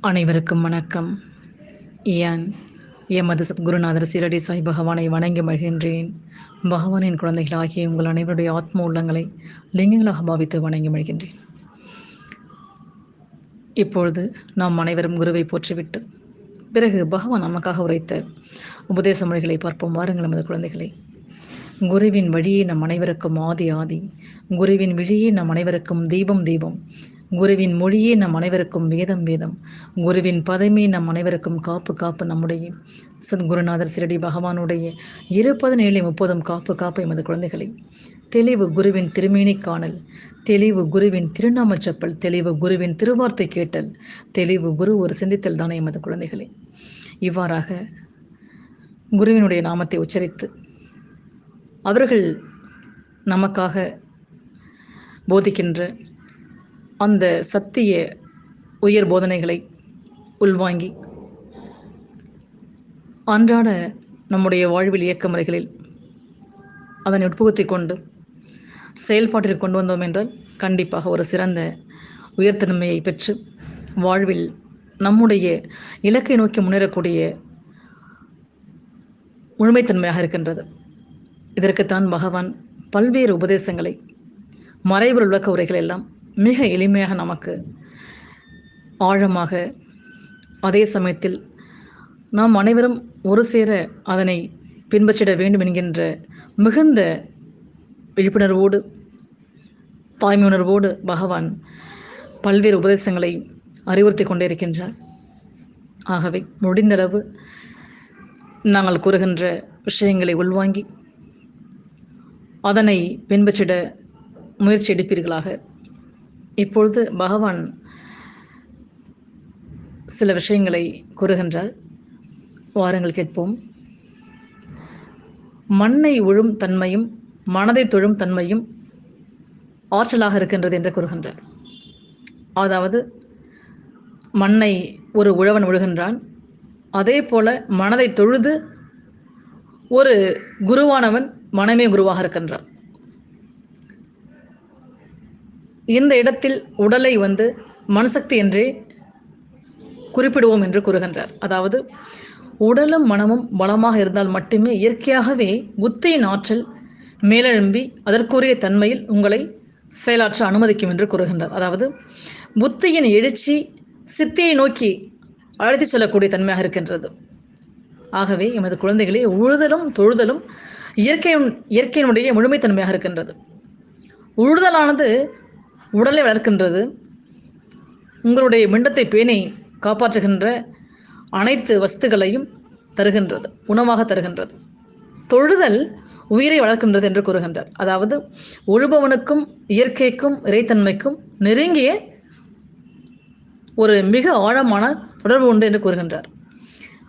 அனைவருக்கும் வணக்கம். ஏன் எமது சத்குருநாதர் சீரடி சாய் பகவானை வணங்கி மகிழ்கின்றேன். பகவானின் குழந்தைகளாகிய உங்கள் அனைவருடைய ஆத்ம உள்ளங்களை லிங்கங்களாக பாவித்து வணங்கி மகிழ்கின்றேன். இப்பொழுது நாம் அனைவரும் குருவை போற்றிவிட்டு பிறகு பகவான் நமக்காக உரைத்த உபதேச மொழிகளை பார்ப்போம். வாருங்கள் நமது குழந்தைகளை. குருவின் வழியே நம் அனைவருக்கும் ஆதி ஆதி. குருவின் விழியே நம் அனைவருக்கும் தீபம் தீபம் குருவின் மொழியே நம் அனைவருக்கும் வேதம் வேதம். குருவின் பதமே நம் அனைவருக்கும் காப்பு காப்பு நம்முடைய. சத்குருநாதர் சிரடி பகவானுடைய இருபது ஏழை முப்பதும் காப்பு காப்பு எமது குழந்தைகளை. தெளிவு குருவின் திருமேனி காணல். தெளிவு குருவின் திருநாமச் செப்பல். தெளிவு குருவின் திருவார்த்தை கேட்டல். தெளிவு குரு ஒரு சிந்தித்தல் தானே எமது குழந்தைகளே. இவ்வாறாக குருவினுடைய நாமத்தை உச்சரித்து அவர்கள் நமக்காக போதிக்கின்ற அந்த சத்திய உயர் போதனைகளை உள்வாங்கி அன்றாட நம்முடைய வாழ்வில் இயக்க முறைகளில் அதனை உட்புகுத்தி கொண்டு செயல்பாட்டிற்கு கொண்டு வந்தோம் என்றால் கண்டிப்பாக ஒரு சிறந்த உயர்த்தன்மையை பெற்று வாழ்வில் நம்முடைய இலக்கை நோக்கி முன்னேறக்கூடிய முழுமைத்தன்மையாக இருக்கின்றது. இதற்குத்தான் பகவான் பல்வேறு உபதேசங்களை மறைவு விளக்க உரைகள் எல்லாம் மிக எளிமையாக நமக்கு ஆழமாக அதே சமயத்தில் நாம் அனைவரும் ஒரு சேர அதனை பின்பற்றிட வேண்டும் என்கின்ற மிகுந்த விழிப்புணர்வோடு தாய்மை உணர்வோடு பகவான் பல்வேறு உபதேசங்களை அறிவுறுத்தி கொண்டே இருக்கின்றார். ஆகவே முடிந்தளவு நாங்கள் கூறுகின்ற விஷயங்களை உள்வாங்கி அதனை பின்பற்றிட முயற்சி எடுப்பீர்களாக. இப்பொழுது பகவான் சில விஷயங்களை கூறுகின்றார். வாருங்கள் கேட்போம். மண்ணை உழும் தன்மையும் மனதை தொழும் தன்மையும் ஆற்றலாக இருக்கின்றது என்று கூறுகின்றார். அதாவது மண்ணை ஒரு உழவன் உழுகின்றான். அதே போல மனதை தொழுது ஒரு குருவானவன் மனமே குருவாக இருக்கின்றார். இந்த இடத்தில் உடலை வந்து மனசக்தி என்றே குறிப்பிடுவோம் என்று கூறுகின்றார். அதாவது உடலும் மனமும் பலமாக இருந்தால் மட்டுமே இயற்கையாகவே புத்தியின் ஆற்றல் மேலெழும்பி அதற்குரிய தன்மையில் உங்களை செயலாற்ற அனுமதிக்கும் என்று கூறுகின்றார். அதாவது புத்தியின் எழுச்சி சித்தியை நோக்கி அழைத்து செல்லக்கூடிய தன்மையாக இருக்கின்றது. ஆகவே எமது குழந்தைகளே உழுதலும் தொழுதலும் இயற்கையின் இயற்கையினுடைய முழுமைத்தன்மையாக இருக்கின்றது. உழுதலானது உடலை வளர்க்கின்றது. உங்களுடைய மிண்டத்தை பேணி காப்பாற்றுகின்ற அனைத்து வஸ்துகளையும் தருகின்றது உணவாக தருகின்றது. தொழுதல் உயிரை வளர்க்கின்றது என்று கூறுகின்றார். அதாவது உழுபவனுக்கும் இயற்கைக்கும் இறைத்தன்மைக்கும் நெருங்கிய ஒரு மிக ஆழமான தொடர்பு உண்டு என்று கூறுகின்றார்.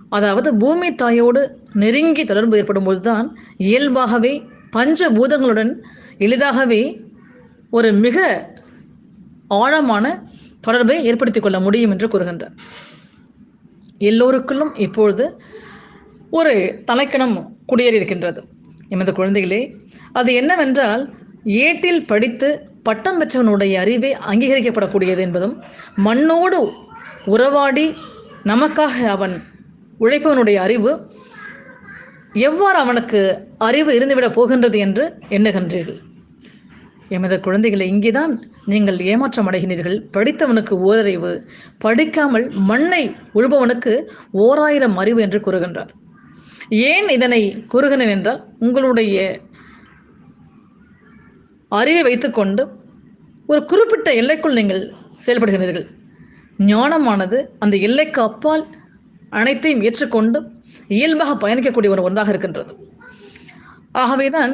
அதாவது பூமி தாயோடு நெருங்கி தொடர்பு ஏற்படும் போதுதான் இயல்பாகவே பஞ்ச பூதங்களுடன் எளிதாகவே ஒரு மிக ஆழமான தொடர்பை ஏற்படுத்தி கொள்ள முடியும் என்று கூறுகின்றார். எல்லோருக்குள்ளும் இப்பொழுது ஒரு தலைக்கணம் குடியேறி இருக்கின்றது எமது குழந்தைகளே அது என்னவென்றால் ஏட்டில் படித்து பட்டம் பெற்றவனுடைய அறிவே அங்கீகரிக்கப்படக்கூடியது என்பதும் மண்ணோடு உறவாடி நமக்காக அவன் உழைப்பவனுடைய அறிவு எவ்வாறு அவனுக்கு அறிவு இருந்துவிடப் போகின்றது என்று எண்ணுகின்றீர்கள். எமது குழந்தைகளை இங்கேதான் நீங்கள் ஏமாற்றம் அடைகிறீர்கள் படித்தவனுக்கு ஓரறிவு படிக்காமல் மண்ணை உழுபவனுக்கு ஓராயிரம் அறிவு என்று கூறுகின்றார். ஏன் இதனை கூறுகிறேன் என்றால் உங்களுடைய அறிவை வைத்துக்கொண்டு ஒரு குறிப்பிட்ட எல்லைக்குள் நீங்கள் செயல்படுகிறீர்கள் ஞானமானது அந்த எல்லைக்கு அப்பால் அனைத்தையும் ஏற்றுக்கொண்டு இயல்பாக பயணிக்கக்கூடிய ஒரு ஒன்றாக இருக்கின்றது. ஆகவேதான்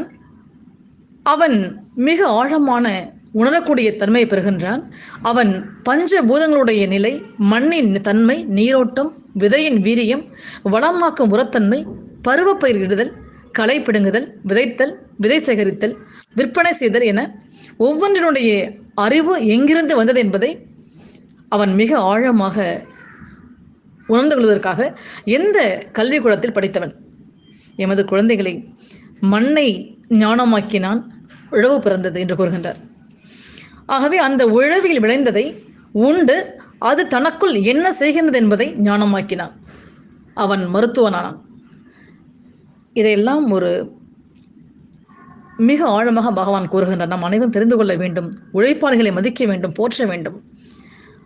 அவன் மிக ஆழமான உணரக்கூடிய தன்மையை பெறுகின்றான். அவன் பஞ்ச பூதங்களுடைய நிலை மண்ணின் தன்மை நீரோட்டம் விதையின் வீரியம் வளமாக்கும் உரத்தன்மை பருவப்பயிர் இடுதல் களை பிடுங்குதல் விதைத்தல் விதை சேகரித்தல் விற்பனை செய்தல் என ஒவ்வொன்றினுடைய அறிவு எங்கிருந்து வந்தது என்பதை அவன் மிக ஆழமாக உணர்ந்து கொள்வதற்காக எந்த கல்விக்கூடத்தில் படித்தவன்? எமது குழந்தைகளை மண்ணை ஞானமாக்கினான் உழவு பிறந்தது என்று கூறுகின்றார். ஆகவே அந்த உழவில் விளைந்ததை உண்டு அது தனக்குள் என்ன செய்கின்றது என்பதை ஞானமாக்கினான். அவன் மருத்துவனானான். இதையெல்லாம் ஒரு மிக ஆழமாக பகவான் கூறுகின்றார். நாம் அனைவரும் தெரிந்து கொள்ள வேண்டும் உழைப்பாளிகளை மதிக்க வேண்டும் போற்ற வேண்டும்.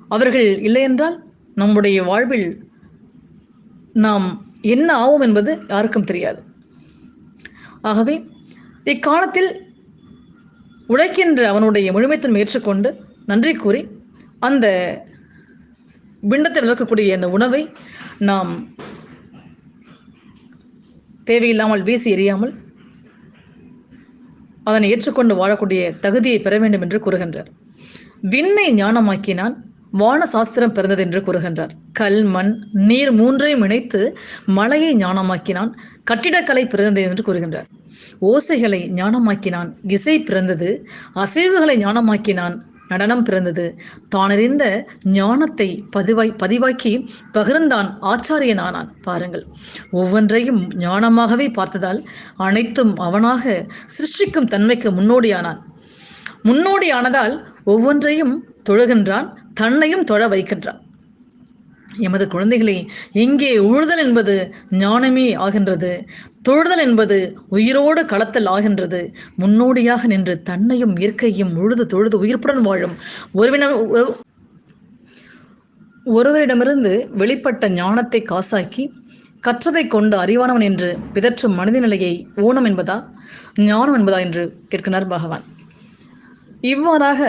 அவர்கள் இல்லையென்றால் நம்முடைய வாழ்வில் நாம் என்ன ஆவோம் என்பது யாருக்கும் தெரியாது. ஆகவே இக்காலத்தில் உழைக்கின்ற அவனுடைய முழுமைத்தன்மை ஏற்றுக்கொண்டு நன்றி கூறி அந்த பிண்டத்தில் நடக்கக்கூடிய அந்த உணவை நாம் தேவையில்லாமல் வீசி எறியாமல் அதனை ஏற்றுக்கொண்டு வாழக்கூடிய தகுதியை பெற வேண்டும் என்று கூறுகின்றார். விண்ணை ஞானமாக்கினான் வான சாஸ்திரம் பிறந்தது என்று கூறுகின்றார். கல் மண் நீர் மூன்றையும் இணைத்து மலையை ஞானமாக்கினான். கட்டிடக்கலை பிறந்தது என்று கூறுகின்றார். ஓசைகளை ஞானமாக்கினான். இசை பிறந்தது. அசைவுகளை ஞானமாக்கினான். நடனம் பிறந்தது. தானறிந்த ஞானத்தை பதிவாய் பதிவாக்கி பகிர்ந்தான் ஆச்சாரியனானான். பாருங்கள். ஒவ்வொன்றையும் ஞானமாகவே பார்த்ததால் அனைத்தும் அவனாக சிருஷ்டிக்கும் தன்மைக்கு முன்னோடியானான். முன்னோடியானதால் ஒவ்வொன்றையும் தொழுகின்றான் தன்னையும் தொழ வைக்கின்றான். எமது குழந்தைகளை இங்கே உழுதல் என்பது ஞானமே ஆகின்றது. தொழுதல் என்பது உயிரோடு களத்தல் ஆகின்றது. முன்னோடியாக நின்று தன்னையும் இயற்கையும் உழுது தொழுது உயிர்ப்புடன் வாழும் ஒருவின ஒருவரிடமிருந்து வெளிப்பட்ட ஞானத்தை காசாக்கி கற்றதை கொண்டு அறிவானவன் என்று பிதற்றும் மனித நிலையை ஊனம் என்பதா ஞானம் என்பதா என்று கேட்கிறார் பகவான். இவ்வாறாக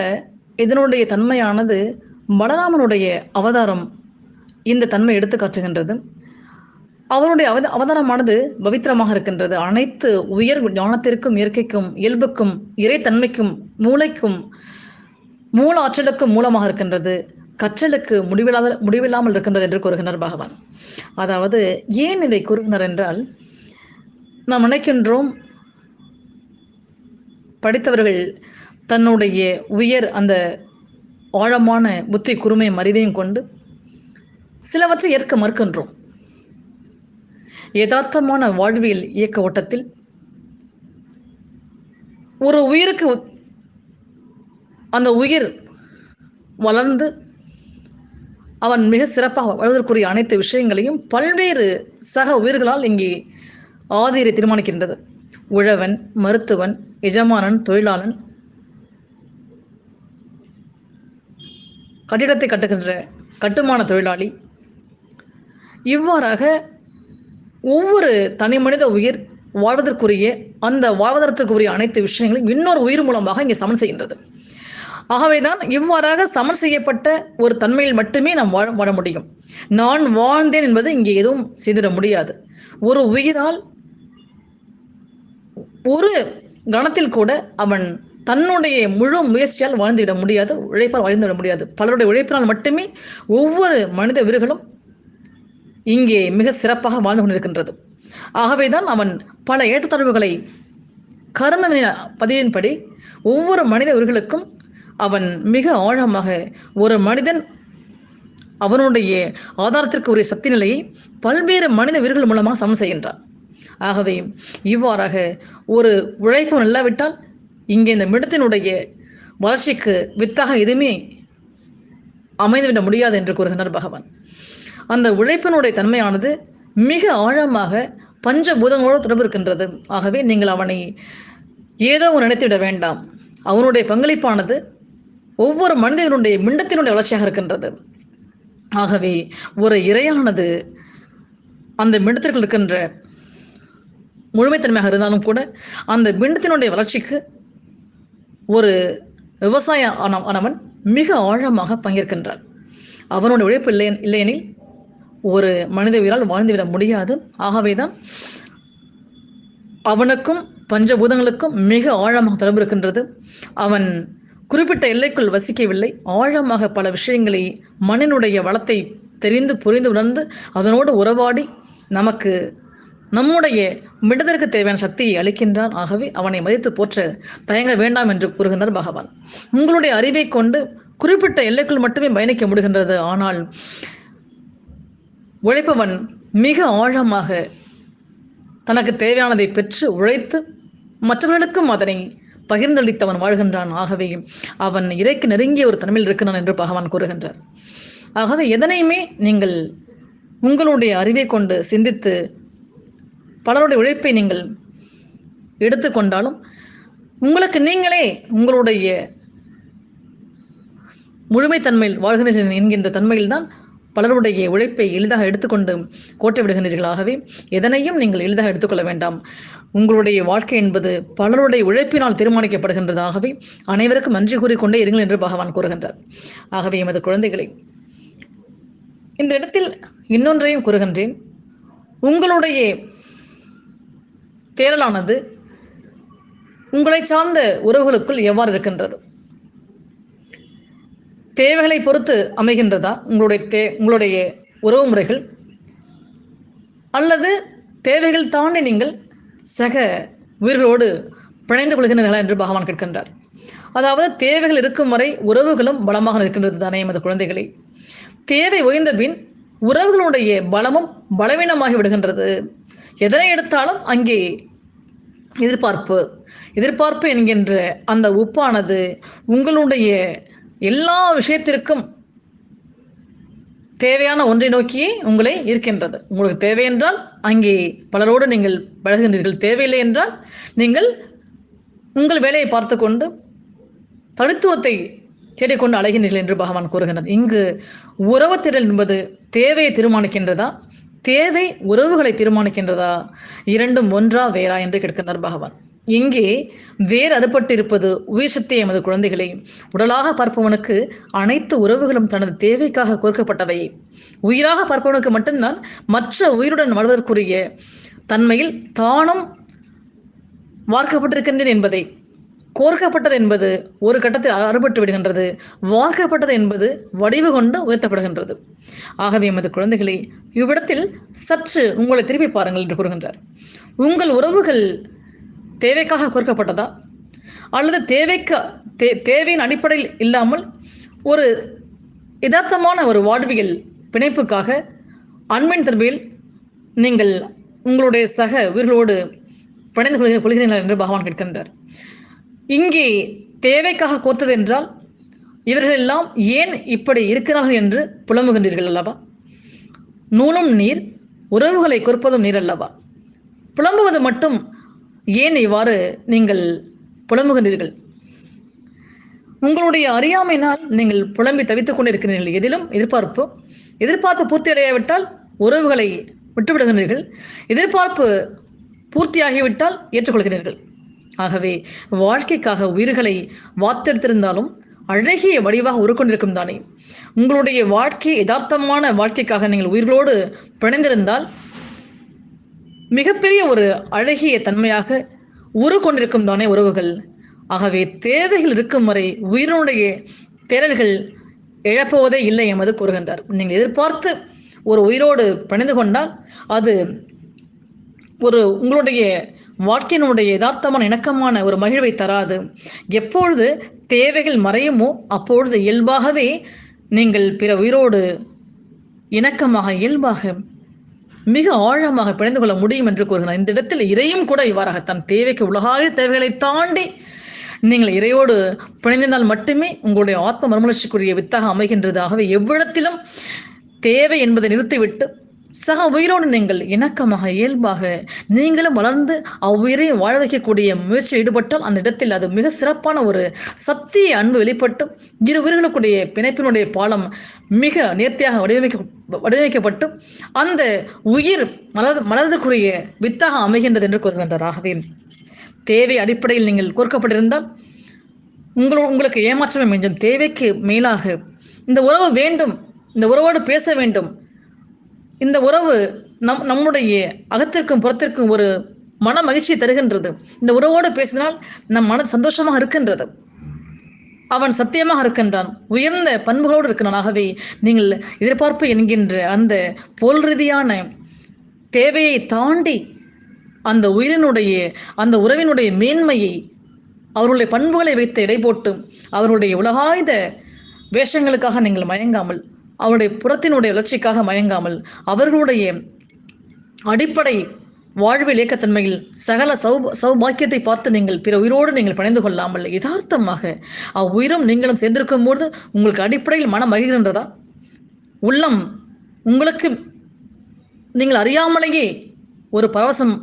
இதனுடைய தன்மையானது பலராமனுடைய அவதாரம் இந்த தன்மை எடுத்து காட்டுகின்றது. அவனுடைய அவத அவதாரமானது பவித்திரமாக இருக்கின்றது. அனைத்து உயர் ஞானத்திற்கும் இயற்கைக்கும் இயல்புக்கும் இறைத்தன்மைக்கும் மூளைக்கும் மூல ஆற்றலுக்கும் மூலமாக இருக்கின்றது. கற்றலுக்கு முடிவில்லாத முடிவில்லாமல் இருக்கின்றது என்று கூறுகின்றார் பகவான். அதாவது ஏன் இதை கூறுகின்றார் என்றால் நாம் நினைக்கின்றோம் படித்தவர்கள் தன்னுடைய உயர் அந்த ஆழமான புத்தி குறுமை மறிவையும் கொண்டு சிலவற்றை ஏற்க மறுக்கின்றோம். யதார்த்தமான வாழ்வியல் இயக்க ஓட்டத்தில் ஒரு உயிருக்கு அந்த உயிர் வளர்ந்து அவன் மிக சிறப்பாக வளர்வதற்குரிய அனைத்து விஷயங்களையும் பல்வேறு சக உயிர்களால் இங்கே ஆதிரை தீர்மானிக்கின்றது. உழவன் மருத்துவன் எஜமானன் தொழிலாளன் கட்டிடத்தை கட்டுகின்ற கட்டுமான தொழிலாளி. இவ்வாறாக ஒவ்வொரு தனி மனித உயிர் வாழ்வதற்குரிய அந்த வாழ்வதற்குரிய அனைத்து விஷயங்களையும் இன்னொரு உயிர் மூலமாக இங்கே சமன் செய்கின்றது. ஆகவேதான் இவ்வாறாக சமன் செய்யப்பட்ட ஒரு தன்மையில் மட்டுமே நாம் வாழ வாழ முடியும். நான் வாழ்ந்தேன் என்பது இங்கே எதுவும் செய்திட முடியாது. ஒரு உயிரால் ஒரு கணத்தில் கூட அவன் தன்னுடைய முழு முயற்சியால் வாழ்ந்துவிட முடியாது உழைப்பால் வாழ்ந்துவிட முடியாது. பலருடைய உழைப்பினால் மட்டுமே ஒவ்வொரு மனித வீரர்களும் இங்கே மிக சிறப்பாக வாழ்ந்து கொண்டிருக்கின்றது. ஆகவேதான் அவன் பல ஏற்றத்தாழ்வுகளை கர்ம பதிவின்படி ஒவ்வொரு மனித உயிர்களுக்கும் அவன் மிக ஆழமாக ஒரு மனிதன் அவனுடைய ஆதாரத்திற்கு உரிய சக்தி நிலையை பல்வேறு மனித உயிர்கள் மூலமாக சமன் செய்கின்றான். ஆகவே இவ்வாறாக ஒரு உழைப்பு இல்லாவிட்டால் இங்கே இந்த மிடத்தினுடைய வளர்ச்சிக்கு வித்தாக எதுவுமே அமைந்துவிட முடியாது என்று கூறுகின்றார் பகவான். அந்த உழைப்பினுடைய தன்மையானது மிக ஆழமாக பஞ்சபூதங்களோடு தொடர்பு இருக்கின்றது ஆகவே நீங்கள் அவனை ஏதோ ஒன்று நினைத்துவிட வேண்டாம். அவனுடைய பங்களிப்பானது ஒவ்வொரு மனிதனுடைய மிண்டத்தினுடைய வளர்ச்சியாக இருக்கின்றது. ஆகவே ஒரு இறையானது அந்த மிண்டத்திற்குள் இருக்கின்ற முழுமைத்தன்மையாக இருந்தாலும் கூட அந்த பிண்டத்தினுடைய வளர்ச்சிக்கு ஒரு விவசாய ஆன- ஆனவன் மிக ஆழமாக பங்கேற்கின்றான். அவனுடைய உழைப்பு இல்லை இல்லையெனில் ஒரு மனித உயிரால் வாழ்ந்துவிட முடியாது. ஆகவேதான் அவனுக்கும் பஞ்சபூதங்களுக்கும் மிக ஆழமாக தொடர்பு இருக்கின்றது. அவன் குறிப்பிட்ட எல்லைக்குள் வசிக்கவில்லை. ஆழமாக பல விஷயங்களை மனினுடைய வளத்தை தெரிந்து புரிந்து உணர்ந்து அதனோடு உறவாடி நமக்கு நம்முடைய மிடதற்கு தேவையான சக்தியை அளிக்கின்றான். ஆகவே அவனை மதித்து போற்ற தயங்க வேண்டாம் என்று கூறுகின்றார் பகவான். உங்களுடைய அறிவை கொண்டு குறிப்பிட்ட எல்லைக்குள் மட்டுமே பயணிக்க முடிகின்றது. ஆனால் உழைப்பவன் மிக ஆழமாக தனக்கு தேவையானதை பெற்று உழைத்து மற்றவர்களுக்கும் அதனை பகிர்ந்தளித்தவன் வாழ்கின்றான். ஆகவே அவன் இறைக்கு நெருங்கிய ஒரு தன்மையில் இருக்கிறான் என்று பகவான் கூறுகின்றார். ஆகவே எதனையுமே நீங்கள் உங்களுடைய அறிவை கொண்டு சிந்தித்து பலருடைய உழைப்பை நீங்கள் எடுத்துக்கொண்டாலும் உங்களுக்கு நீங்களே உங்களுடைய முழுமைத்தன்மையில் வாழ்கிறீர்கள் என்கின்ற தன்மையில்தான் பலருடைய உழைப்பை எளிதாக எடுத்துக்கொண்டு கோட்டை விடுகின்றீர்களாகவே. எதனையும் நீங்கள் எளிதாக எடுத்துக்கொள்ள வேண்டாம். உங்களுடைய வாழ்க்கை என்பது பலருடைய உழைப்பினால் தீர்மானிக்கப்படுகின்றதாகவே அனைவருக்கும் நன்றி கூறிக்கொண்டே இருங்கள் என்று பகவான் கூறுகின்றார். ஆகவே எமது குழந்தைகளை இந்த இடத்தில் இன்னொன்றையும் கூறுகின்றேன். உங்களுடைய தேடலானது உங்களை சார்ந்த உறவுகளுக்குள் எவ்வாறு இருக்கின்றது? தேவைகளை பொறுத்து அமைகின்றதா? உங்களுடைய தே உங்களுடைய உறவு முறைகள்? அல்லது தேவைகள் தாண்டி நீங்கள் சக உயிர்களோடு பிணைந்து கொள்கின்றீர்களா என்று பகவான் கேட்கின்றார். அதாவது தேவைகள் இருக்கும் வரை உறவுகளும் பலமாக இருக்கின்றது தானே எமது குழந்தைகளை. தேவை ஓய்ந்த பின் உறவுகளுடைய பலமும் பலவீனமாகி விடுகின்றது. எதனை எடுத்தாலும் அங்கே எதிர்பார்ப்பு. எதிர்பார்ப்பு என்கின்ற அந்த உப்பானது உங்களுடைய எல்லா விஷயத்திற்கும் தேவையான ஒன்றை நோக்கியே உங்களை இருக்கின்றது உங்களுக்கு தேவை என்றால் அங்கே பலரோடு நீங்கள் பழகுகின்றீர்கள். தேவையில்லை என்றால் நீங்கள் உங்கள் வேலையை பார்த்து கொண்டு தனித்துவத்தை தேடிக்கொண்டு அலைகின்றீர்கள் என்று பகவான் கூறுகின்றார். இங்கு உறவு தேடல் என்பது தேவையை தீர்மானிக்கின்றதா? தேவை உறவுகளை தீர்மானிக்கின்றதா? இரண்டும் ஒன்றா வேறா என்று கேட்கின்றார் பகவான். இங்கே வேர் அறுபட்டிருப்பது உயிர் சக்தி எமது குழந்தைகளை. உடலாக பார்ப்பவனுக்கு அனைத்து உறவுகளும் தனது தேவைக்காக கோர்க்கப்பட்டவை உயிராக பார்ப்பவனுக்கு மட்டும்தான் மற்ற உயிருடன் வாழ்வதற்குரிய தன்மையில் தானும் வார்க்கப்பட்டிருக்கின்றேன் என்பதை. கோர்க்கப்பட்டது என்பது ஒரு கட்டத்தில் அறுபட்டு விடுகின்றது. வார்க்கப்பட்டது என்பது வடிவு கொண்டு உயர்த்தப்படுகின்றது. ஆகவே எமது குழந்தைகளை இவ்விடத்தில் சற்று உங்களை திருப்பி பாருங்கள் என்று கூறுகின்றார். உங்கள் உறவுகள் தேவைக்காக கோர்க்கப்பட்டதா? அல்லது தேவைக்கு தே தேவையின் அடிப்படையில் இல்லாமல் ஒரு யதார்த்தமான ஒரு வாழ்வியல் பிணைப்புக்காக அன்பின் தன்மையில் நீங்கள் உங்களுடைய சக உயிர்களோடு பிணைந்து கொள்கிறீர்கள் என்று பகவான் கேட்கின்றார். இங்கே தேவைக்காக கோர்த்தது என்றால் இவர்களெல்லாம் ஏன் இப்படி இருக்கிறார்கள் என்று புலம்புகின்றீர்கள் அல்லவா? நூலும் நீர் உறவுகளை குறிப்பதும் நீர் அல்லவா? புலம்புவது மட்டும் ஏன் இவ்வாறு நீங்கள் புலம்புகின்றீர்கள்? உங்களுடைய அறியாமையினால் நீங்கள் புலம்பி தவித்துக் கொண்டிருக்கிறீர்கள். எதிலும் எதிர்பார்ப்பு எதிர்பார்ப்பு பூர்த்தி அடையாவிட்டால் உறவுகளை விட்டுவிடுகிறீர்கள் எதிர்பார்ப்பு பூர்த்தியாகிவிட்டால் ஏற்றுக்கொள்கிறீர்கள். ஆகவே வாழ்க்கைக்காக உயிர்களை வாத்தெடுத்திருந்தாலும் அழகிய வடிவாக உருக்கொண்டிருக்கும் தானே. உங்களுடைய வாழ்க்கை யதார்த்தமான வாழ்க்கைக்காக நீங்கள் உயிர்களோடு பிணைந்திருந்தால் மிகப்பெரிய ஒரு அழகிய தன்மையாக உருக்கொண்டிருக்கும் தானே உறவுகள். ஆகவே தேவைகள் இருக்கும் வரை உயிரினுடைய திரள்கள் இழப்புவதே இல்லை என்பது கூறுகின்றார். நீங்கள் எதிர்பார்த்து ஒரு உயிரோடு பிணைந்து கொண்டால் அது ஒரு உங்களுடைய வாழ்க்கையினுடைய யதார்த்தமான இணக்கமான ஒரு மகிழ்வை தராது. எப்பொழுது தேவைகள் மறையுமோ அப்பொழுது இயல்பாகவே நீங்கள் பிற உயிரோடு இணக்கமாக இயல்பாக மிக ஆழமாக பிணைந்து கொள்ள முடியும் என்று கூறுகிறார். இந்த இடத்தில் இறையும் கூட இவ்வாறாக தன் தேவைக்கு உலகாக தேவைகளை தாண்டி நீங்கள் இறையோடு பிணைந்திருந்தால் மட்டுமே உங்களுடைய ஆத்ம மறுமலர்ச்சிக்குரிய வித்தாக அமைகின்றதாகவே எவ்விடத்திலும் தேவை என்பதை நிறுத்திவிட்டு சக உயிரோடு நீங்கள் இணக்கமாக இயல்பாக நீங்களும் வளர்ந்து அவ்வுயிரையும் வாழ வைக்கக்கூடிய முயற்சியில் ஈடுபட்டால் அந்த இடத்தில் அது மிக சிறப்பான ஒரு சத்திய அன்பு வெளிப்பட்டு இரு உயிர்களுக்குடைய பிணைப்பினுடைய பாலம் மிக நேர்த்தியாக வடிவமைக்க வடிவமைக்கப்பட்டு அந்த உயிர் மலர் மலர்தற்குரிய வித்தாக அமைகின்றது என்று கூறுகின்றார். ஆகவே தேவை அடிப்படையில் நீங்கள் கோர்க்கப்பட்டிருந்தால் உங்கள் உங்களுக்கு ஏமாற்றமே மிஞ்சும். தேவைக்கு மேலாக இந்த உறவு வேண்டும் இந்த உறவோடு பேச வேண்டும் இந்த உறவு நம் நம்முடைய அகத்திற்கும் புறத்திற்கும் ஒரு மன மகிழ்ச்சியை தருகின்றது. இந்த உறவோடு பேசினால் நம் மன சந்தோஷமாக இருக்கின்றது. அவன் சத்தியமாக இருக்கின்றான். உயர்ந்த பண்புகளோடு இருக்கின்றான். ஆகவே நீங்கள் எதிர்பார்ப்பு என்கின்ற அந்த போல் ரீதியான தேவையை தாண்டி அந்த உயிரினுடைய அந்த உறவினுடைய மேன்மையை அவர்களுடைய பண்புகளை வைத்து எடை போட்டு அவருடைய உலகாயுத வேஷங்களுக்காக நீங்கள் மயங்காமல் அவருடைய புறத்தினுடைய வளர்ச்சிக்காக மயங்காமல் அவர்களுடைய அடிப்படை வாழ்வில் இயக்கத்தன்மையில் சகல சௌ சௌபாக்கியத்தை பார்த்து நீங்கள் பிற உயிரோடு நீங்கள் பிணைந்து கொள்ளாமல் யதார்த்தமாக அவ்வுயிரும் நீங்களும் சேர்ந்திருக்கும் போது உங்களுக்கு அடிப்படையில் மனம் மகிழ்கின்றதா? உள்ளம் உங்களுக்கு நீங்கள் அறியாமலேயே ஒரு பரவசம்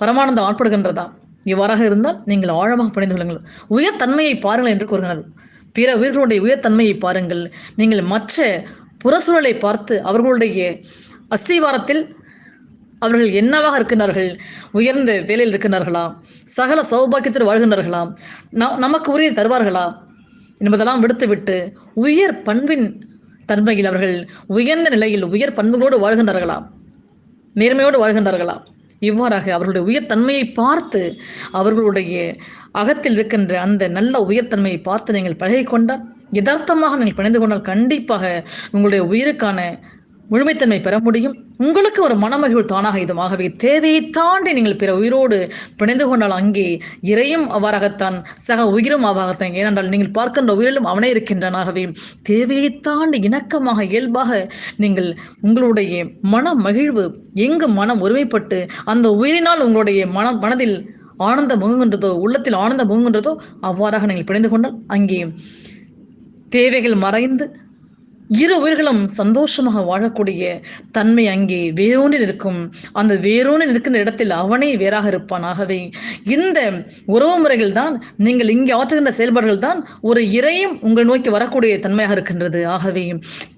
பரமானந்தம் ஆட்படுகின்றதா? இவ்வாறாக இருந்தால் நீங்கள் ஆழமாக பிணைந்து கொள்ளுங்கள். உயர் தன்மையை பாருங்கள் என்று கூறுகிறார்கள். பிற உயிர்களுடைய உயர் தன்மையை பாருங்கள். நீங்கள் மற்ற புறச்சூழலை பார்த்து அவர்களுடைய அஸ்திவாரத்தில் அவர்கள் என்னவாக இருக்கின்றார்கள்? உயர்ந்த வேலையில் இருக்கின்றார்களா? சகல சௌபாக்கியத்தில் வாழ்கின்றார்களா? நமக்கு உரிய தருவார்களா? என்பதெல்லாம் விடுத்துவிட்டு உயர் பண்பின் தன்மையில் அவர்கள் உயர்ந்த நிலையில் உயர் பண்புகளோடு வாழ்கின்றார்களா? நேர்மையோடு வாழ்கின்றார்களா? இவ்வாறாக அவர்களுடைய உயர்தன்மையை பார்த்து அவர்களுடைய அகத்தில் இருக்கின்ற அந்த நல்ல உயர்தன்மையை பார்த்து நீங்கள் பழகிக்கொண்டால் யதார்த்தமாக நீங்கள் பிணைந்து கொண்டால் கண்டிப்பாக உங்களுடைய உயிருக்கான முழுமைத்தன்மை பெற முடியும். உங்களுக்கு ஒரு மனமகிழ்வு தானாக இதுமாகவே தேவையை தாண்டி நீங்கள் பிற உயிரோடு பிணைந்து கொண்டால் அங்கே இறையும் அவ்வாறாகத்தான் சக உயிரும் அவ்வாறாகத்தான். ஏனென்றால் நீங்கள் பார்க்கின்ற உயிரிலும் அவனே இருக்கின்றனாகவே தேவையை தாண்டி இணக்கமாக இயல்பாக நீங்கள் உங்களுடைய மன மகிழ்வு எங்கு மனம் ஒருமைப்பட்டு அந்த உயிரினால் உங்களுடைய மனம் மனதில் ஆனந்த முங்குகின்றதோ உள்ளத்தில் ஆனந்த முங்குகின்றதோ அவ்வாறாக நீங்கள் பிணைந்து கொண்டால் அங்கே தேவைகள் மறைந்து இரு உயிர்களும் சந்தோஷமாக வாழக்கூடிய தன்மை அங்கே வேரூன்றி நிற்கும். அந்த வேரூன்றி நிற்கின்ற இடத்தில் அவனே வேறாக இருப்பான். ஆகவே இந்த உறவு முறைகள் தான் நீங்கள் இங்கே ஆற்றுகின்ற செயல்பாடுகள் தான் ஒரு இறையும் உங்கள் நோக்கி வரக்கூடிய தன்மையாக இருக்கின்றது. ஆகவே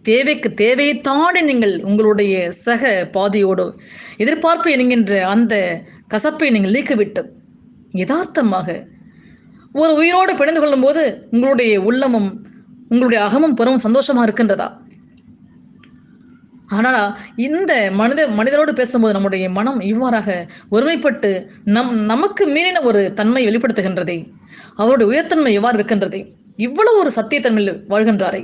தேவைக்கு தேவையை தாண்டி நீங்கள் உங்களுடைய சக பாதியோடு எதிர்பார்ப்பு என்கின்ற அந்த கசப்பை நீங்கள் நீக்கிவிட்டு யதார்த்தமாக ஒரு உயிரோடு பிணைந்து கொள்ளும்போது உங்களுடைய உள்ளமும் உங்களுடைய அகமும் புறமும் சந்தோஷமா இருக்கின்றதா? ஆனால் இந்த மனித மனிதரோடு பேசும்போது நம்முடைய மனம் இவ்வாறாக ஒருமைப்பட்டு நம் நமக்கு மீறின ஒரு தன்மை வெளிப்படுத்துகின்றதே. அவருடைய உயர்த்தன்மை எவ்வாறு இருக்கின்றதே? இவ்வளவு ஒரு சத்தியத்தன்மையில் வாழ்கின்றாரே.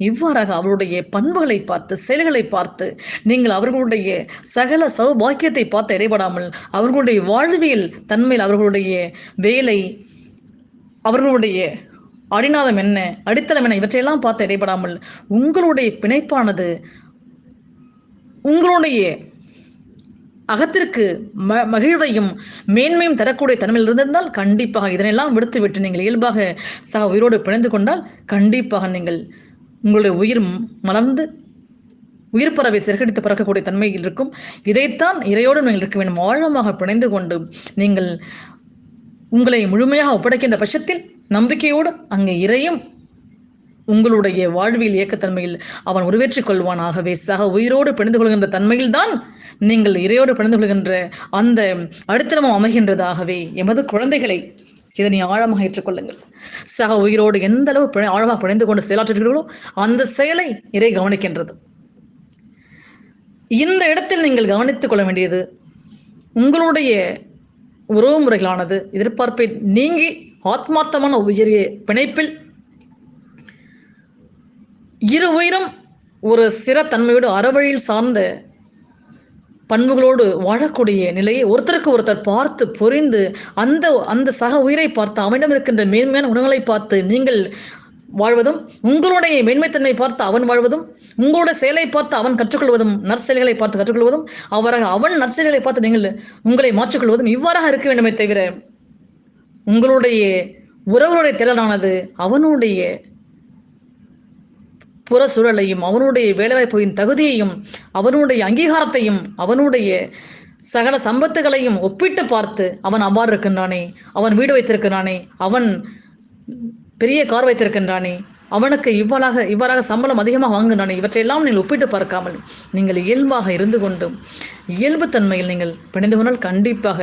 இவ்வாறாக அவருடைய பண்புகளை பார்த்து செயல்களை பார்த்து நீங்கள் அவர்களுடைய சகல சௌபாக்கியத்தை பார்த்து இடைபடாமல் அவர்களுடைய வாழ்வியல் தன்மையில் அவர்களுடைய வேலை அவர்களுடைய அடிநாதம் என்ன? அடித்தளம் என்ன? இவற்றையெல்லாம் பார்த்து இடைபடாமல் உங்களுடைய பிணைப்பானது உங்களுடைய அகத்திற்கு ம மகிழ்வையும் மேன்மையும் தரக்கூடிய தன்மையில் இருந்திருந்தால் கண்டிப்பாக இதனையெல்லாம் விடுத்துவிட்டு நீங்கள் இயல்பாக சக உயிரோடு பிணைந்து கொண்டால் கண்டிப்பாக நீங்கள் உங்களுடைய உயிர் மலர்ந்து உயிர் பறவை சிறகடித்து பறக்கக்கூடிய தன்மையில் இருக்கும். இதைத்தான் இறையோடு நீங்கள் இருக்க வேண்டும். ஆழமாக பிணைந்து கொண்டு நீங்கள் உங்களை முழுமையாக ஒப்படைக்கின்ற பட்சத்தில் நம்பிக்கையோடு அங்கே இறையும் உங்களுடைய வாழ்வியல் இயக்கத்தன்மையில் அவன் உருவேற்றிக் கொள்வான் ஆகவே சக உயிரோடு பிணைந்து கொள்கின்ற தன்மையில்தான் நீங்கள் இறையோடு பிணைந்து கொள்கின்ற அந்த அடித்தளமும் அமைகின்றதாகவே எமது குழந்தைகளை இதனை ஆழமாக ஏற்றுக்கொள்ளுங்கள். சக உயிரோடு எந்த அளவு பிணை- ஆழமாக பிணைந்து கொண்டு செயலாற்றுகிறீர்களோ அந்த செயலை இறை கவனிக்கின்றது. இந்த இடத்தில் நீங்கள் கவனித்துக் கொள்ள வேண்டியது உங்களுடைய உறவு முறைகளானது எதிர்பார்ப்பை நீங்கி ஆத்மார்த்தமான உயரிய பிணைப்பில் இரு உயிரும் ஒரு சிறத்தன்மையோடு அறவழியில் சார்ந்த பண்புகளோடு வாழக்கூடிய நிலையை ஒருத்தருக்கு ஒருத்தர் பார்த்து புரிந்து அந்த அந்த சக உயிரை பார்த்து அவனிடம் இருக்கின்ற மேன்மையான உணவுகளை பார்த்து நீங்கள் வாழ்வதும் உங்களுடைய மேன்மைத்தன்மை பார்த்து அவன் வாழ்வதும் உங்களுடைய செயலை பார்த்து அவன் கற்றுக்கொள்வதும் நற்செயல்களை பார்த்து கற்றுக்கொள்வதும் அவராக அவன் நற்செயல்களை பார்த்து நீங்கள் உங்களை மாற்றிக்கொள்வதும் இவ்வாறாக இருக்க வேண்டுமே தவிர உங்களுடைய உறவுகளுடைய திறனானது அவனுடைய புற சூழலையும் அவனுடைய வேலைவாய்ப்பின் தகுதியையும் அவனுடைய அங்கீகாரத்தையும் அவனுடைய சகல சம்பத்துகளையும் ஒப்பிட்டு பார்த்து அவன் அவ்வாறு இருக்கின்றானே அவன் வீடு வைத்திருக்கிறானே அவன் பெரிய கார் வைத்திருக்கின்றானே அவனுக்கு இவ்வாறாக இவ்வாறாக சம்பளம் அதிகமாக வாங்குகிறானே இவற்றையெல்லாம் நீங்கள் ஒப்பிட்டு பார்க்காமல் நீங்கள் இயல்பாக இருந்து கொண்டும் இயல்புத்தன்மையில் நீங்கள் பிணைந்து கொண்டால் கண்டிப்பாக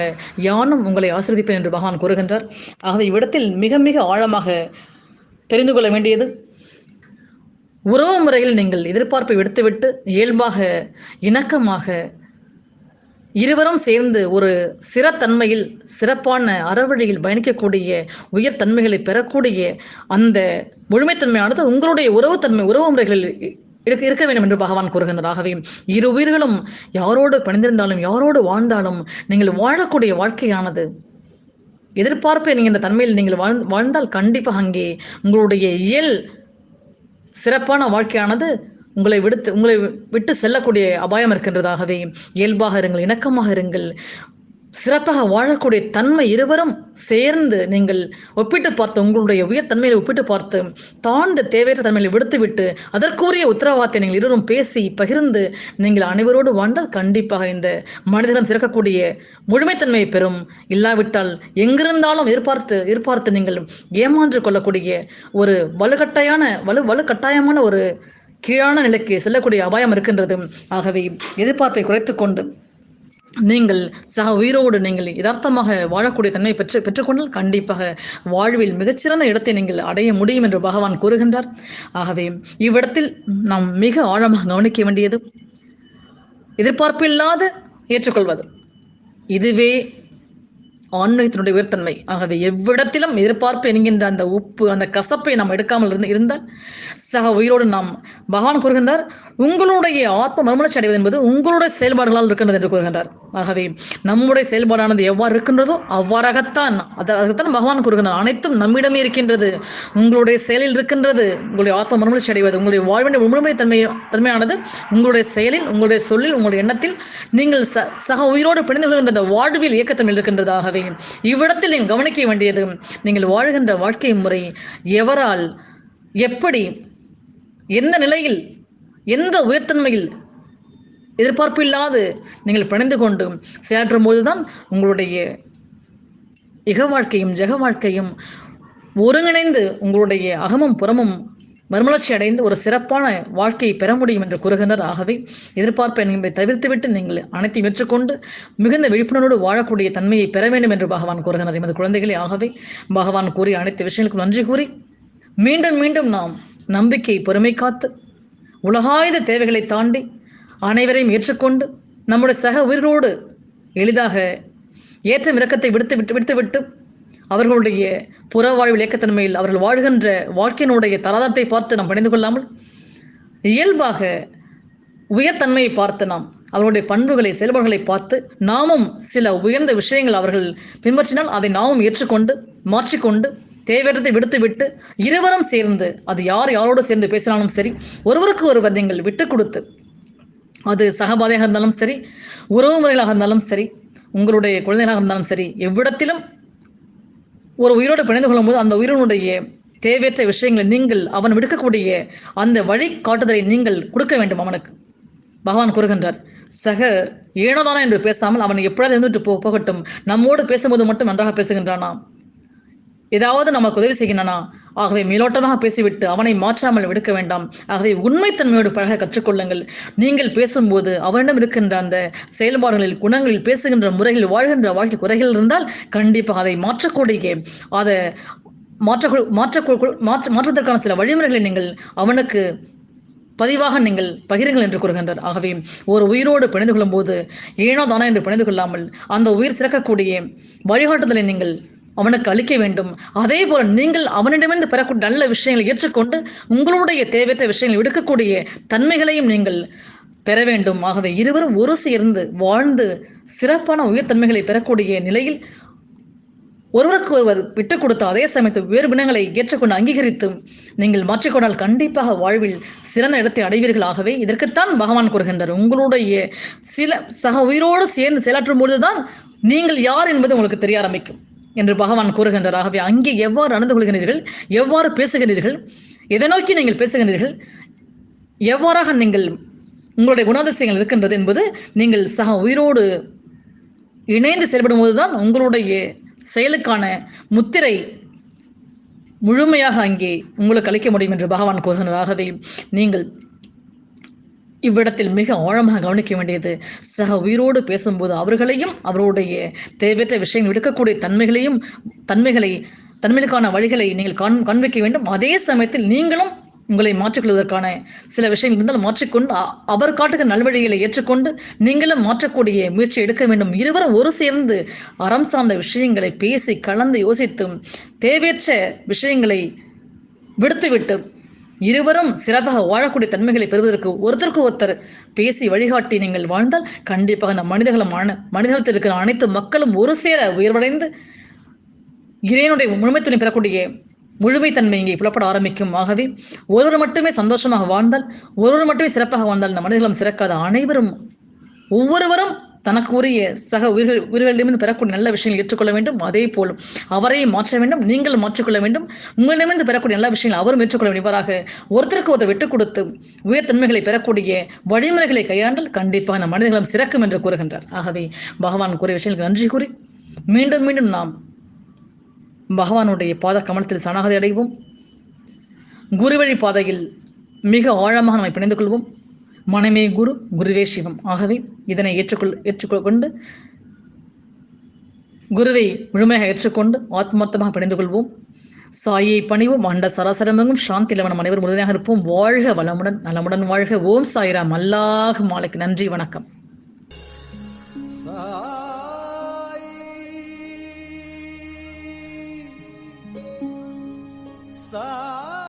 யானும் உங்களை ஆசிரியப்பேன் என்று பகவான் கூறுகின்றார். ஆகவே இவ்விடத்தில் மிக மிக ஆழமாக தெரிந்து கொள்ள வேண்டியது உறவு முறையில் நீங்கள் எதிர்பார்ப்பை விடுத்துவிட்டு இயல்பாக இணக்கமாக இருவரும் சேர்ந்து ஒரு சிறத்தன்மையில் சிறப்பான அறவழியில் பயணிக்கக்கூடிய உயர் தன்மைகளை பெறக்கூடிய அந்த முழுமைத்தன்மையானது உங்களுடைய உறவுத்தன்மை உறவு முறைகளில் இருக்க இருக்க வேண்டும் என்று பகவான் கூறுகின்றாகவே இரு உயிர்களும் யாரோடு பணிந்திருந்தாலும் யாரோடு வாழ்ந்தாலும் நீங்கள் வாழக்கூடிய வாழ்க்கையானது. எதிர்பார்ப்பை நீங்கள் இந்த தன்மையில் நீங்கள் வாழ் வாழ்ந்தால் கண்டிப்பாக அங்கே உங்களுடைய இயல் சிறப்பான வாழ்க்கையானது உங்களை விடுத்து உங்களை விட்டு செல்லக்கூடிய அபாயம் இருக்கின்றதாகவே இயல்பாக இருங்கள் இணக்கமாக இருங்கள். சிறப்பாக வாழக்கூடிய தன்மை இருவரும் சேர்ந்து நீங்கள் ஒப்பிட்டு பார்த்து உங்களுடைய உயர் உயர்தன்மையை ஒப்பிட்டு பார்த்து தாழ்ந்த தேவையற்ற தன்மையை விடுத்துவிட்டு அதற்குரிய உத்தரவாதத்தை நீங்கள் இருவரும் பேசி பகிர்ந்து நீங்கள் அனைவரோடு வாழ்ந்தால் கண்டிப்பாக இந்த மனிதனம் சிறக்கக்கூடிய முழுமைத்தன்மையை பெறும். இல்லாவிட்டால் எங்கிருந்தாலும் எதிர்பார்த்து எதிர்பார்த்து நீங்கள் ஏமாற்று கொள்ளக்கூடிய ஒரு வலுக்கட்டாயான வலு வலுக்கட்டாயமான ஒரு கீழான நிலைக்கு செல்லக்கூடிய அபாயம் இருக்கின்றது. ஆகவே எதிர்பார்ப்பை குறைத்து கொண்டு நீங்கள் சக உயிரோடு நீங்கள் யதார்த்தமாக வாழக்கூடிய தன்மை பெற்று பெற்றுக்கொண்டால் கண்டிப்பாக வாழ்வில் மிகச்சிறந்த இடத்தை நீங்கள் அடைய முடியும் என்று பகவான் கூறுகின்றார். ஆகவே இவ்விடத்தில் நாம் மிக ஆழமாக கவனிக்க வேண்டியது எதிர்பார்ப்பில்லாது ஏற்றுக்கொள்வது. இதுவே ஆன்மீகத்தினுடைய உயர்த்தன்மை. ஆகவே எவ்விடத்திலும் எதிர்பார்ப்பு என்கின்ற அந்த உப்பு அந்த கசப்பை நாம் எடுக்காமல் இருந்து இருந்தால் சக உயிரோடு நாம் பகவான் கூறுகின்றார் உங்களுடைய ஆத்ம மறுமலர்ச்சி அடைவது என்பது உங்களுடைய செயல்பாடுகளால் இருக்கின்றது என்று கூறுகின்றார். ஆகவே நம்முடைய செயல்பாடானது எவ்வாறு இருக்கின்றதோ அவ்வாறாகத்தான் அது பகவான் கூறுகின்றார். அனைத்தும் நம்மிடமே இருக்கின்றது. உங்களுடைய செயலில் இருக்கின்றது. உங்களுடைய ஆத்ம மறுமலர்ச்சி அடைவது உங்களுடைய வாழ்வின் முழுமை தன்மை தன்மையானது உங்களுடைய செயலில் உங்களுடைய சொல்லில் உங்களுடைய எண்ணத்தில் நீங்கள் ச சக உயிரோடு பிணைந்து கொள்கின்ற அந்த வாழ்வில் இயக்கத்தன்மையில் இருக்கின்றதாகவே ஆகவே இவ்விடத்தில் நீங்கள் கவனிக்க வேண்டியது நீங்கள் வாழ்கின்ற வாழ்க்கை முறை எவரால் எப்படி எந்த நிலையில் எந்த உயர்த்தன்மையில் எதிர்பார்ப்பு இல்லாது நீங்கள் பிணைந்து கொண்டு செயற்றும் போதுதான் உங்களுடைய இக வாழ்க்கையும் ஜெக வாழ்க்கையும் ஒருங்கிணைந்து உங்களுடைய அகமும் புறமும் மறுமலர்ச்சி அடைந்து ஒரு சிறப்பான வாழ்க்கையை பெற முடியும் என்று கூறுகின்றனர். ஆகவே எதிர்பார்ப்பை என்பதை தவிர்த்துவிட்டு நீங்கள் அனைத்தையும் ஏற்றுக்கொண்டு மிகுந்த விழிப்புணர்வோடு வாழக்கூடிய தன்மையை பெற வேண்டும் என்று பகவான் கூறுகின்றனர் எமது குழந்தைகளே ஆகவே பகவான் கூறிய அனைத்து விஷயங்களுக்கும் நன்றி கூறி மீண்டும் மீண்டும் நாம் நம்பிக்கை பொறுமை காத்து உலகாயுத தேவைகளை தாண்டி அனைவரையும் ஏற்றுக்கொண்டு நம்முடைய சக உயிரோடு எளிதாக ஏற்றம் இறக்கத்தை விடுத்து விட்டு விடுத்துவிட்டு அவர்களுடைய புற வாழ்வில் இயக்கத்தன்மையில் அவர்கள் வாழ்கின்ற வாழ்க்கையினுடைய தராதரத்தை பார்த்து நாம் பணிந்து கொள்ளாமல் இயல்பாக உயர்தன்மையை பார்த்து நாம் அவர்களுடைய பண்புகளை செயல்பாடுகளை பார்த்து நாமும் சில உயர்ந்த விஷயங்கள் அவர்கள் பின்பற்றினால் அதை நாமும் ஏற்றுக்கொண்டு மாற்றிக்கொண்டு தேவையற்றதை விடுத்துவிட்டு இருவரும் சேர்ந்து அது யார் யாரோடு சேர்ந்து பேசினாலும் சரி ஒருவருக்கு ஒருவர் நீங்கள் விட்டு கொடுத்து அது சகபாதையாக இருந்தாலும் சரி உறவு முறைகளாக இருந்தாலும் சரி உங்களுடைய குழந்தைகளாக இருந்தாலும் சரி எவ்விடத்திலும் ஒரு உயிரோடு பிணைந்து கொள்ளும்போது அந்த உயிரினுடைய தேவையற்ற விஷயங்களை நீங்கள் அவன் விடுக்கக்கூடிய அந்த வழி காட்டுதலை நீங்கள் கொடுக்க வேண்டும் அவனுக்கு. பகவான் கூறுகின்றார் சக ஏனோதானா? என்று பேசாமல் அவன் எப்படியாவது இருந்துட்டு போ போகட்டும். நம்மோடு பேசும்போது மட்டும் நன்றாக பேசுகின்றானா? ஏதாவது நமக்கு உதவி செய்கின்றனா. ஆகவே மேலோட்டமாக பேசிவிட்டு அவனை மாற்றாமல் விடுக்க வேண்டாம். ஆகவே உண்மைத்தன்மையோடு பழக கற்றுக்கொள்ளுங்கள். நீங்கள் பேசும்போது அவனிடம் இருக்கின்ற அந்த செயல்பாடுகளில் குணங்களில் பேசுகின்ற முறையில் வாழ்கின்ற வாழ்க்கை குறைகள் இருந்தால் கண்டிப்பாக அதை மாற்றக்கூடிய அதை மாற்ற மாற்ற மாற்ற மாற்றுவதற்கான சில வழிமுறைகளை நீங்கள் அவனுக்கு பதிவாக நீங்கள் பகிருங்கள் என்று கூறுகின்றார். ஆகவே ஒரு உயிரோடு பிணைந்து கொள்ளும்போது ஏனோ தானா என்று பிணைந்து கொள்ளாமல் அந்த உயிர் சிறக்கக்கூடிய வழிகாட்டுதலை நீங்கள் அவனுக்கு அளிக்க வேண்டும். அதே போல நீங்கள் அவனிடமிருந்து பெறக்கூடிய நல்ல விஷயங்களை ஏற்றுக்கொண்டு உங்களுடைய தேவையற்ற விஷயங்களை விடுக்கக்கூடிய தன்மைகளையும் நீங்கள் பெற வேண்டும். ஆகவே இருவரும் ஒரு சேர்ந்து வாழ்ந்து சிறப்பான உயர்தன்மைகளை பெறக்கூடிய நிலையில் ஒருவருக்கு ஒருவர் விட்டுக் கொடுத்து அதே சமயத்தில் வேறுபினங்களை ஏற்றுக்கொண்டு அங்கீகரித்து நீங்கள் மாற்றிக்கொண்டால் கண்டிப்பாக வாழ்வில் சிறந்த இடத்தை அடைவீர்களாகவே இதற்குத்தான் பகவான் கூறுகின்றார். உங்களுடைய சில சக உயிரோடு சேர்ந்து செயலாற்றும் பொழுதுதான் நீங்கள் யார் என்பது உங்களுக்கு தெரிய ஆரம்பிக்கும். என்று பகவான் கூறுகின்றார். ஆகவே அங்கே எவ்வாறு நடந்து கொள்கிறீர்கள் எவ்வாறு பேசுகிறீர்கள் எதை நோக்கி நீங்கள் பேசுகிறீர்கள் எவ்வாறாக நீங்கள் உங்களுடைய குணாதிசயங்கள் இருக்கின்றது என்பது நீங்கள் சக உயிரோடு இணைந்து செயல்படும் போதுதான் உங்களுடைய செயலுக்கான முத்திரை முழுமையாக அங்கே உங்களுக்கு அளிக்க முடியும் என்று பகவான் கூறுகின்றார். ஆகவே நீங்கள் இவ்விடத்தில் மிக ஆழமாக கவனிக்க வேண்டியது. சக உயிரோடு பேசும்போது அவர்களையும் அவருடைய தேவையற்ற விஷயங்கள் விடுக்கக்கூடிய தன்மைகளையும் தன்மைகளை தன்மைகளுக்கான வழிகளை நீங்கள் காண் காண்பிக்க வேண்டும். அதே சமயத்தில் நீங்களும் உங்களை மாற்றிக்கொள்வதற்கான சில விஷயங்கள் இருந்தால் மாற்றிக்கொண்டு அவர் காட்டுகிற நல்வழிகளை ஏற்றுக்கொண்டு நீங்களும் மாற்றக்கூடிய முயற்சி எடுக்க வேண்டும். இருவரும் ஒரு சேர்ந்து அறம் சார்ந்த விஷயங்களை பேசி கலந்து யோசித்தும் தேவையற்ற விஷயங்களை விடுத்துவிட்டு இருவரும் சிறப்பாக வாழக்கூடிய தன்மைகளை பெறுவதற்கு ஒருத்தருக்கு ஒருத்தர் பேசி வழிகாட்டி நீங்கள் வாழ்ந்தால் கண்டிப்பாக அந்த மனிதர்களும் மனிதர்கள் இருக்கிற அனைத்து மக்களும் ஒரு சேர உயர்வடைந்து இறைவனுடைய முழுமைத்தன்மை பெறக்கூடிய முழுமைத்தன்மை இங்கே புலப்பட ஆரம்பிக்கும். ஆகவே ஒருவர் மட்டுமே சந்தோஷமாக வாழ்ந்தால் ஒருவர் மட்டுமே சிறப்பாக வாழ்ந்தால் இந்த மனிதர்களும் சிறக்காத அனைவரும் ஒவ்வொருவரும் தனக்கு உரிய சக உயிர்கள் உயிர்களிடமிருந்து பெறக்கூடிய நல்ல விஷயங்களை ஏற்றுக்கொள்ள வேண்டும். அதே போலும் அவரையும் மாற்ற வேண்டும். நீங்கள் மாற்றிக்கொள்ள வேண்டும். உங்களிடமிருந்து பெறக்கூடிய நல்ல விஷயங்கள் அவரும் ஏற்றுக்கொள்ள வேண்டும். இவ்வாறாக ஒருத்தருக்கு ஒருத்தர் விட்டுக் கொடுத்து உயர்த்தன்மைகளை பெறக்கூடிய வழிமுறைகளை கையாண்டால் கண்டிப்பாக அந்த மனிதர்களும் சிறக்கும் என்று கூறுகின்றார். ஆகவே பகவான் கூறிய விஷயங்களுக்கு நன்றி கூறி மீண்டும் மீண்டும் நாம் பகவானுடைய பாத கமலத்தில் சரணாகதி அடைவோம். குருவழி பாதையில் மிக ஆழமாக நம்மை பிணைந்து கொள்வோம். மனமே குரு குருவே சிவம். ஆகவே இதனை ஏற்றுக்கொள் ஏற்றுக்கொள் கொண்டு குருவை முழுமையாக ஏற்றுக்கொண்டு ஆத்மார்த்தமாக பிணைந்து கொள்வோம். சாயை பணிவும் அண்ட சராசரமெங்கும் சாந்தி லவனம் அனைவரும் உறுதியாக இருப்போம். வாழ்க வளமுடன் நலமுடன் வாழ்க. ஓம் சாயிராம். அல்லாஹ் மாலைக்கு நன்றி வணக்கம்.